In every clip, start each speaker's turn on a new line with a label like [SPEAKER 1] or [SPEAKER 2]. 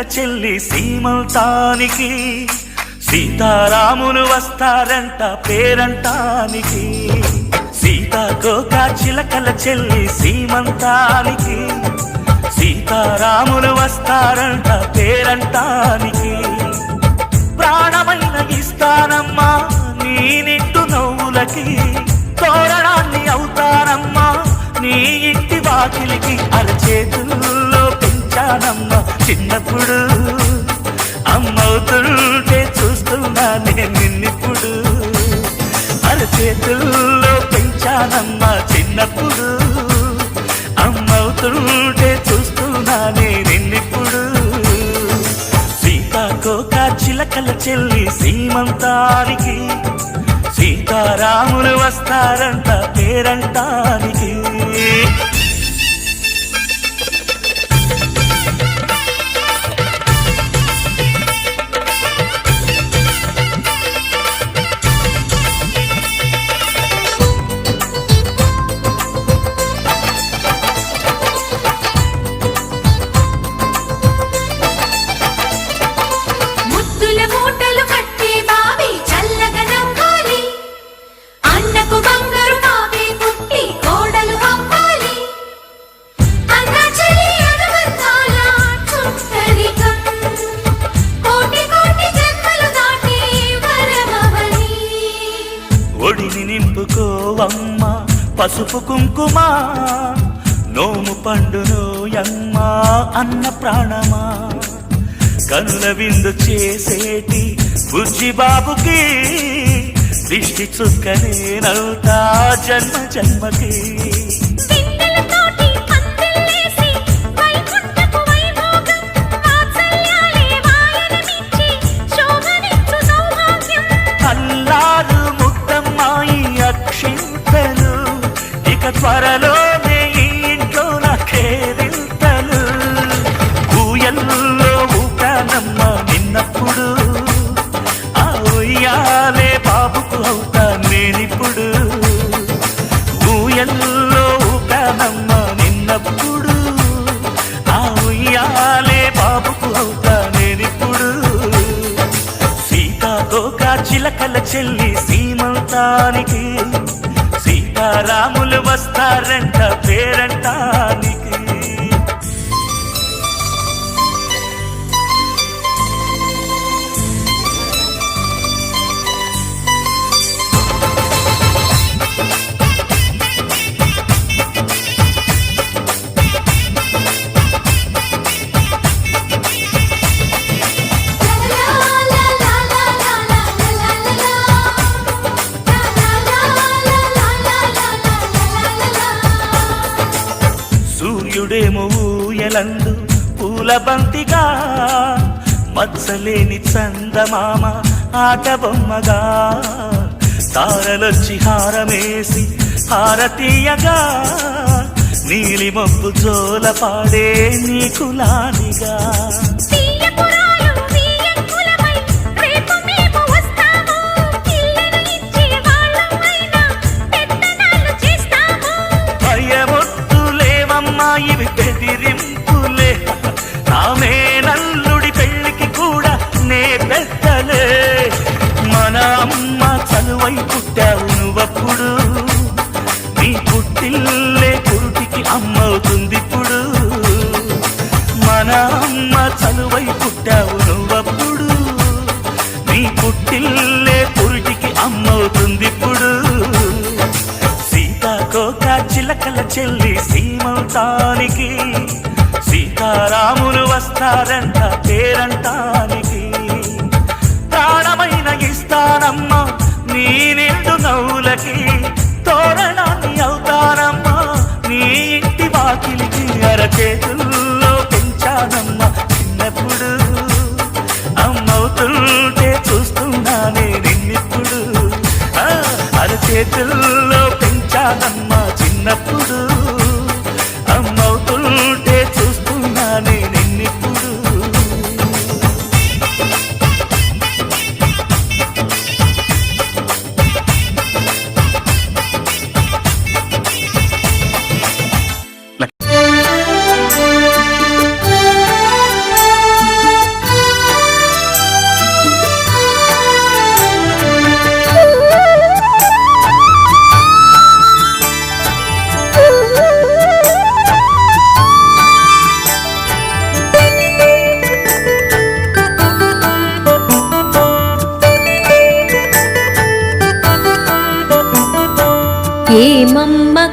[SPEAKER 1] చెల్లి సీమంతానికి సీతారాములు వస్తారంట పేరంటానికి. సీతాకోక చిలకల చెల్లి సీమంతానికి. సీతారాములు వస్తారంట పేరంటానికి. ప్రాణమైన ఇస్తానమ్మా నీ నిట్టు నవ్వులకి తోరణాన్ని అవుతానమ్మా నీ ఇంటి వాకిలికి అరచేతులు காரன் పసుపు కుంకుమ నోము పండును యమ్మా అన్న ప్రాణమా? కనుల విందు చేసేటి బుజ్జి బాబుకి దిష్టి చుక్కనే నవ్వుతా జన్మ జన్మకి. త్వరలోనే ఈ ఇంట్లో నాకేరింతలు ఊయల్లో ఊపానమ్మ నిన్నప్పుడు. ఆ ఉయ్యాలే బాబుకు అవుతా నేనిప్పుడు. ఊయల్లో ఊపానమ్మ నిన్నప్పుడు. ఆ ఉయ్యాలే బాబుకు అవుతా నేనిప్పుడు. సీతాకోక చిలకల చెల్లి సీమంతానికి రాములు వస్తారంట పేరంటానికి నీ పూల బంతిగా మత్సలేని చందమామ ఆట బొమ్మగా. తారలొచ్చి హారమేసి హారతీయగా నీలి మబ్బు జోల పాడే నీకులానిగా పుట్టావు నువ్వప్పుడు. నీ పుట్టిల్లే పురుటికి అమ్మవుతుంది ఇప్పుడు. మన అమ్మ చనువై పుట్టావు నువ్వప్పుడు. నీ పుట్టిల్లే పురుటికి అమ్మవుతుంది ఇప్పుడు. సీతాకోక చిలకల చెల్లి సీమవుతానికి సీతారాములు వస్తారంట పేరంటానికి. ప్రాణమైన ఇస్తానమ్మా నీ నిండు నవ్వులకి తోరణాన్ని అవుతానమ్మా నీ ఇంటి వాకిలికి అరచేతుల్లో పెంచానమ్మా చిన్నప్పుడు. అమ్మవుతుంటే చూస్తున్నానే నిన్నిప్పుడు. అరచేతుల్లో పెంచానమ్మా.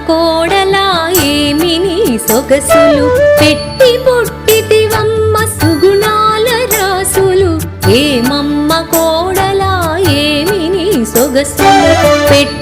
[SPEAKER 2] కోడలా ఏమిని సొగసులు? పెట్టి పుట్టితివమ్మ సుగుణాల రాసులు. ఏమమ్మ కోడలా ఏమిని సొగసులు? పెట్టి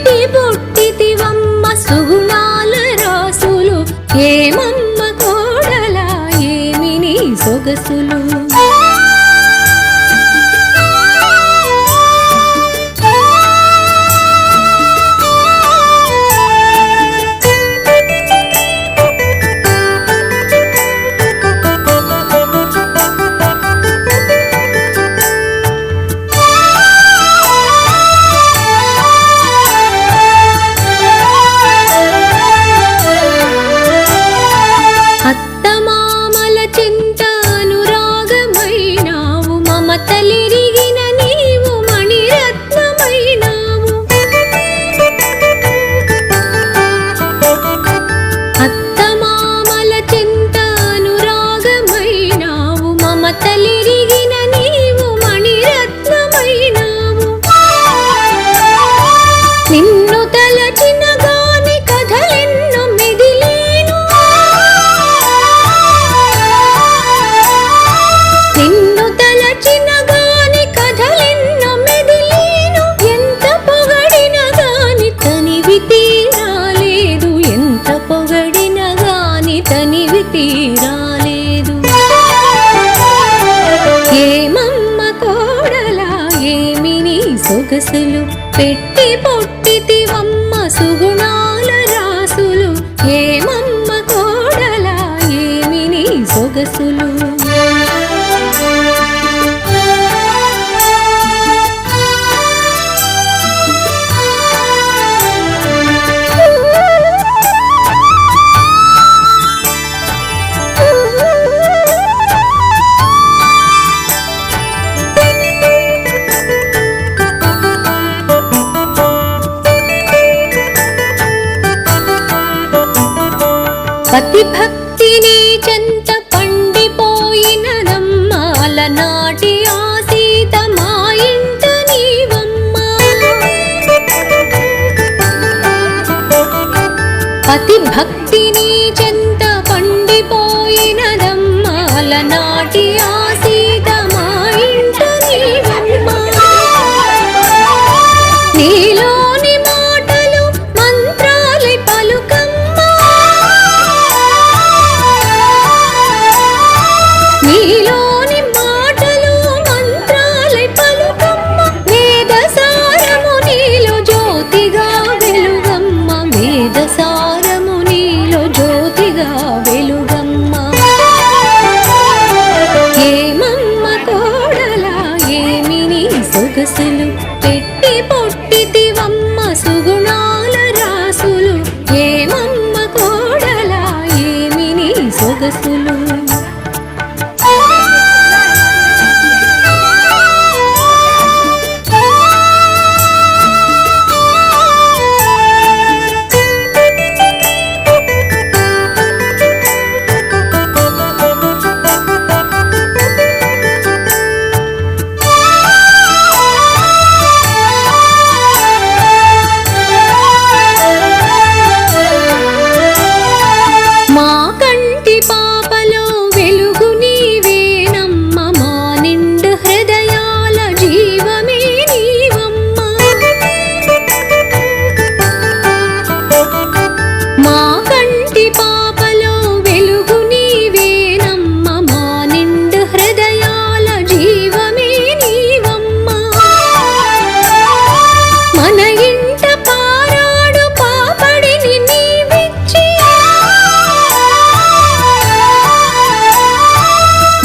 [SPEAKER 3] తనివి తీరాలేదు ఏమమ్మ కోడలా ఏమి నీ సొగసులు పెట్టి. పతి భక్తిని చెంత పండిపోయిన నమ్మాల నాటి ఆ మా ఇంట నీవమ్మ. పతి భక్తిని చెంత పండిపోయిన నమ్మాల నాటి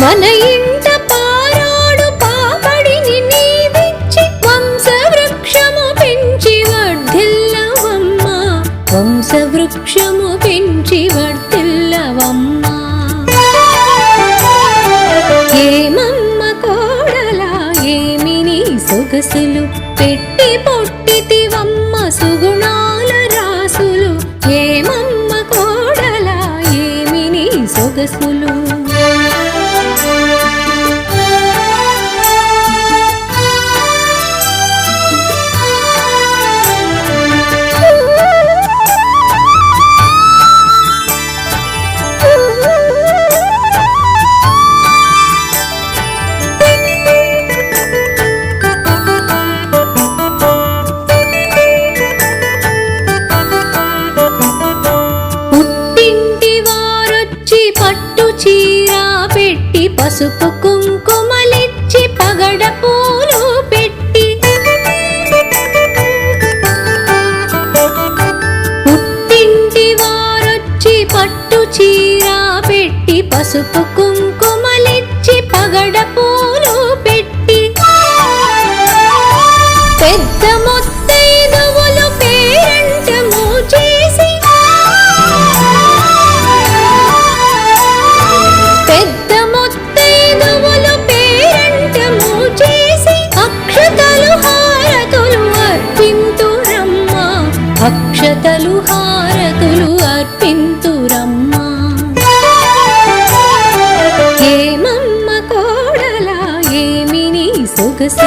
[SPEAKER 3] మన ఇంట పారాడు పాపడిని నీవిచ్చి వంశవృక్షము పెంచి వర్ధిల్లవమ్మ. వంశవృక్షము పెంచి వర్ధిల్లవమ్మ. ఏమమ్మ కోడలా ఏమి నీ సొగసులు పెట్టి పసుపు కుంకుమలిచ్చి పగడ పూలు పెట్టి. పుట్టింటి వారొచ్చి పట్టు చీర పెట్టి పసుపు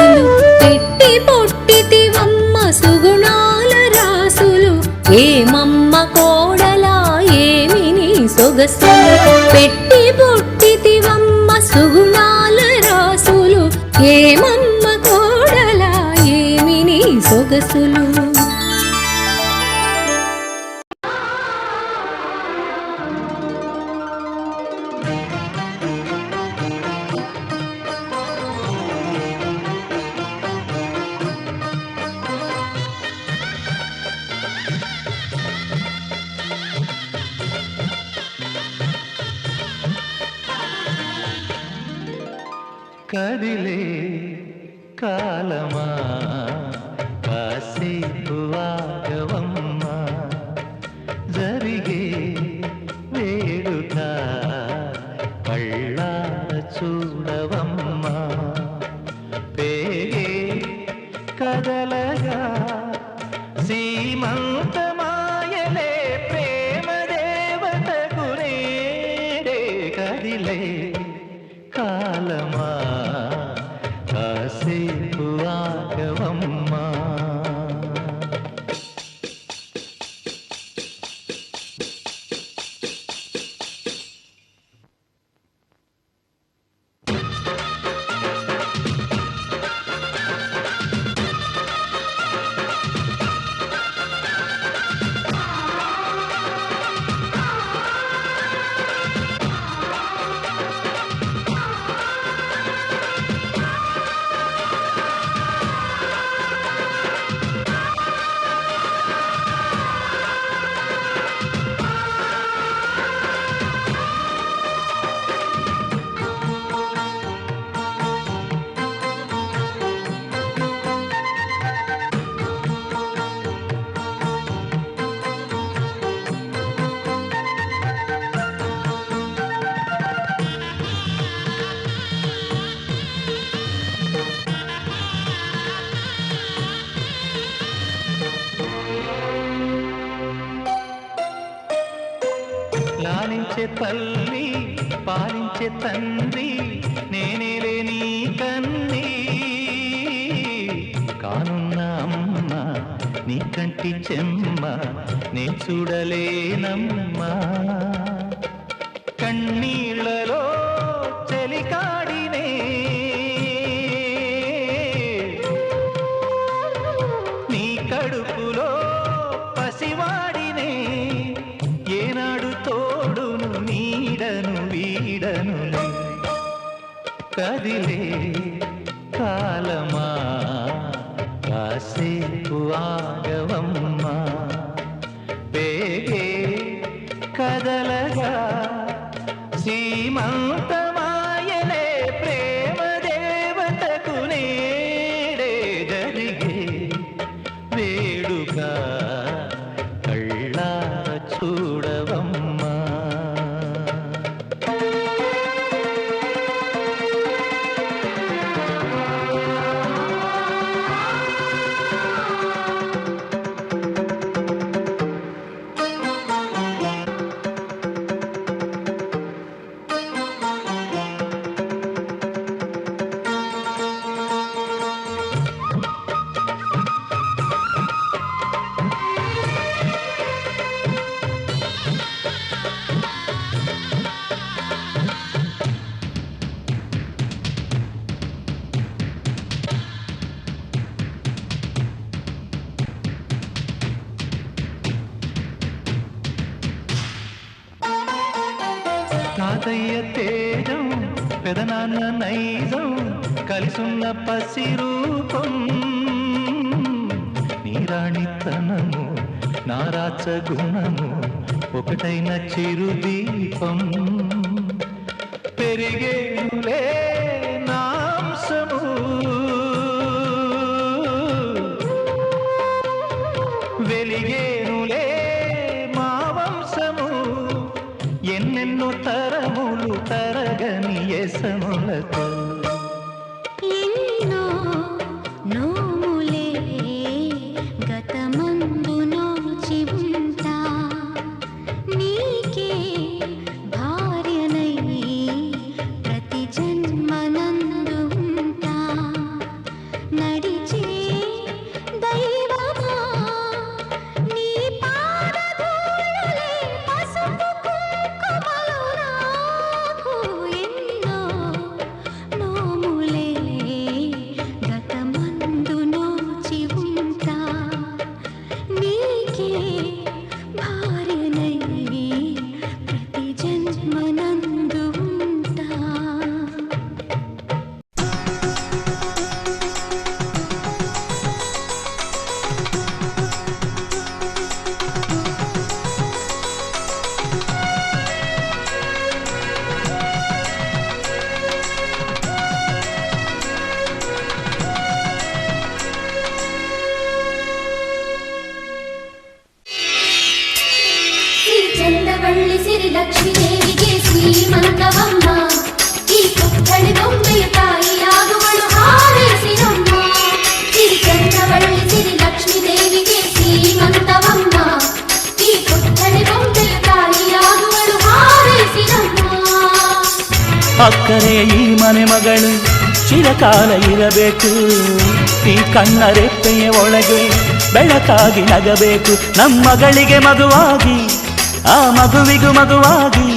[SPEAKER 3] సొగసులు పెట్టి పొట్టితివమ్మ సుగుణాల రాసులు. ఏమమ్మ కోడలా ఏమి నీ సొగసులు పెట్టి
[SPEAKER 4] చూడవా పాలించే తండ్రి నేనేలే నీ కన్ని కానున్న అమ్మ నీ కంటి చెమ్మ నేను చూడలేనమ్మా. కదిలే కాలమా? కాసేపు ఆ ಕನಸುನ್ನ పసిరూపం నీరాణితనము నారాచ గుణము ఒకటైన చిరు దీపం. నాంసము. వెలిగేనులే మా ఎన్నెన్నో తరములు తరగని ఎసములతో
[SPEAKER 1] ಚಿರಕಾಲ ಇರಬೇಕು. ಈ ಕಣ್ಣ ರೆಪ್ಪೆಯ ಒಳಗೆ ಬೆಳಕಾಗಿ ನಗಬೇಕು. ನಮ್ಮ ಮಗಳಿಗೆ ಮಗುವಾಗಿ, ಆ ಮಗುವಿಗೂ ಮಗುವಾಗಿ,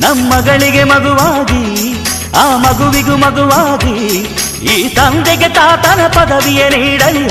[SPEAKER 1] ನಮ್ಮ ಮಗಳಿಗೆ ಮಗುವಾಗಿ, ಆ ಮಗುವಿಗೂ ಮಗುವಾಗಿ, ಈ ತಂದೆಗೆ ತಾತನ ಪದವಿಯೇ ನೀಡಲಿ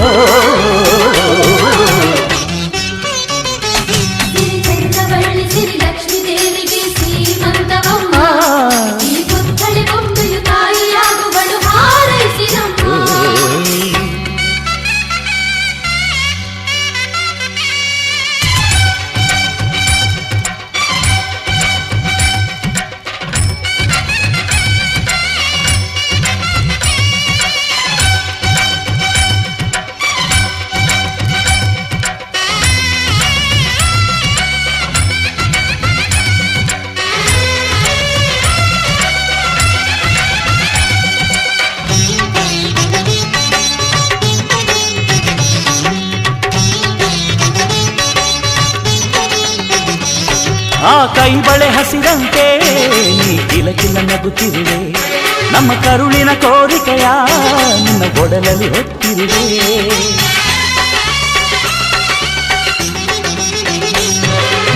[SPEAKER 1] ಕೈ ಹಸಿದಂತೆ ಹಸಿರಂತೆ, ನೀ ಕಿಲ ಕಿಲ ನಗುತ್ತಿರುವೆ. ನಮ್ಮ ಕರುಳಿನ ಕೋರಿಕೆಯ ನಿನ್ನ ಗೊಡಲಲ್ಲಿ ಹೊತ್ತಿರುವೆ.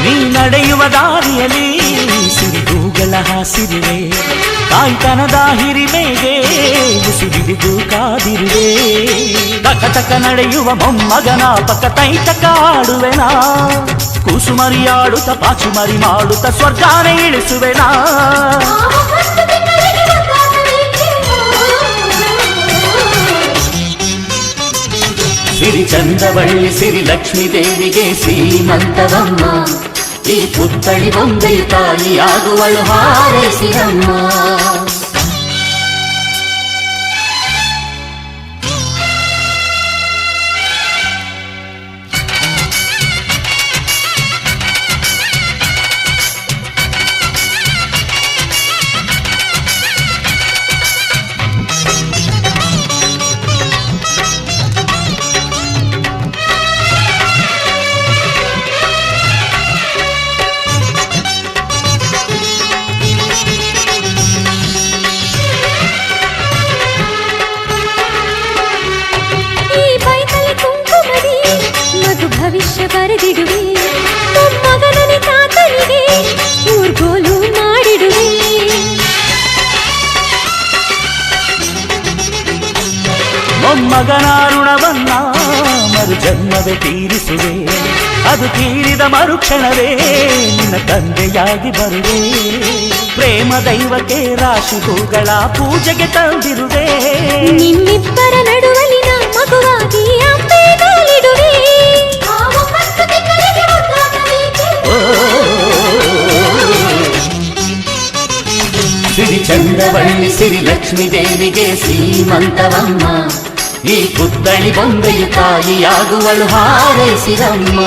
[SPEAKER 1] ನೀ ನಡೆಯುವ ದಾರಿಯಲ್ಲಿ ಸಿರಿಗೂಗಳ ಹಾಸಿರುವೆ. ತಾಯ್ತನದ ಹಿರಿಮೆಗೆ ಉಸಿರಿದು ಕಾದಿರುವೆ. ತಕ ತಕ ನಡೆಯುವ ಮೊಮ್ಮಗನ ಪಕ್ಕ ತೈತ ಆಡುವೆನಾ ಕೂಸುಮರಿಯಾಡುತ್ತ ಪಾಚುಮರಿ ಮಾಡುತ್ತ ಸ್ವರ್ಗಾನೆ ಇಳಿಸುವೆನಾ
[SPEAKER 5] ಆ ಒಂಬತ್ತು ತಿಂಗಳಿಗೆ ಒಂದಾಗಬೇಕೆ
[SPEAKER 1] ಸಿರಿ ಚಂದವಳ್ಳಿ ಸಿರಿ ಲಕ್ಷ್ಮೀ ದೇವಿಗೆ ಶ್ರೀಮಂತವಮ್ಮ ಈ ಪುತ್ತಳಿ ಬೊಂಬೆಯು ತಾಯಿಯಾಗುವಳು ಹಾರೈಸಿದಮ್ಮ ತೀರಿದ ಮರುಕ್ಷಣವೇ ನಿನ್ನ ತಂದೆಯಾಗಿ ಬರುವೆ ಪ್ರೇಮ ದೈವಕ್ಕೆ ರಾಶಿ ಹೂಗಳ ಪೂಜೆಗೆ ತಂದಿರುವೆ
[SPEAKER 2] ನಿಮ್ಮಿಬ್ಬರ ನಡುವಲಿನ ಮಗುವಾಗಿ ಅಂಬೆ ಗಾಲಿಡುವೆ
[SPEAKER 5] ಆ ಒಂಬತ್ತು ತಿಂಗಳಿಗೆ ಒಂದಾಗಬೇಕೆ
[SPEAKER 1] ಸಿರಿ ಚಂದವಳ್ಳಿ ಸಿರಿ ಲಕ್ಷ್ಮೀ ದೇವಿಗೆ ಶ್ರೀಮಂತವಮ್ಮ ಈ ಪುತ್ತಳಿ ಬೊಂಬೆಯು ತಾಯಿಯಾಗುವಳು ಹಾರೈಸಿದಮ್ಮ